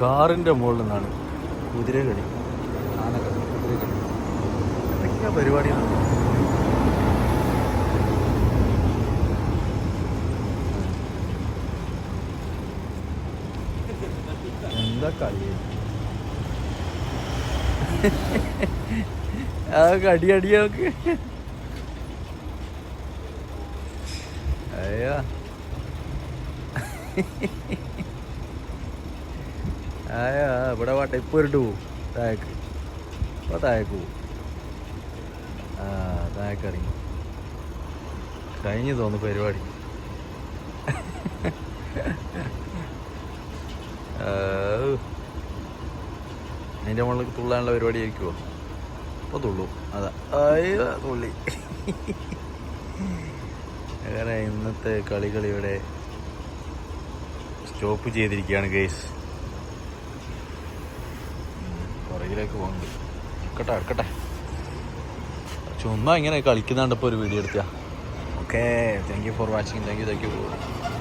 കാറിന്റെ മുകളിൽ നിന്നാണ് കുതിരകളി പരിപാടിയാണ് എന്താ കളി? അതൊക്കെ അടി അടിയൊക്കെ അയ്യോ അയ്യോ. ഇവിടെ വട്ട ഇപ്പൊ പോവും താഴേക്ക്. ഇപ്പൊ താഴേക്ക് പോവും ആ താഴേക്ക് ഇറങ്ങി. കഴിഞ്ഞു തോന്നുന്നു പരിപാടി. അതിന്റെ മുകളിൽ തുള്ളാനുള്ള പരിപാടി ആയിരിക്കുമോ ഇപ്പൊ തുള്ളു. അതാ. തുള്ളി. അങ്ങനെ ഇന്നത്തെ കളികൾ ഇവിടെ സ്റ്റോപ്പ് ചെയ്തിരിക്കുകയാണ് ഗേസ്. പുറകിലേക്ക് പോകുന്നത് എടുക്കട്ടെ എടുക്കട്ടെ ചുമ്മാ ഇങ്ങനെ കളിക്കുന്നുണ്ടപ്പോൾ ഒരു video എടുത്തിയാ. Okay thank you for watching thank you thank you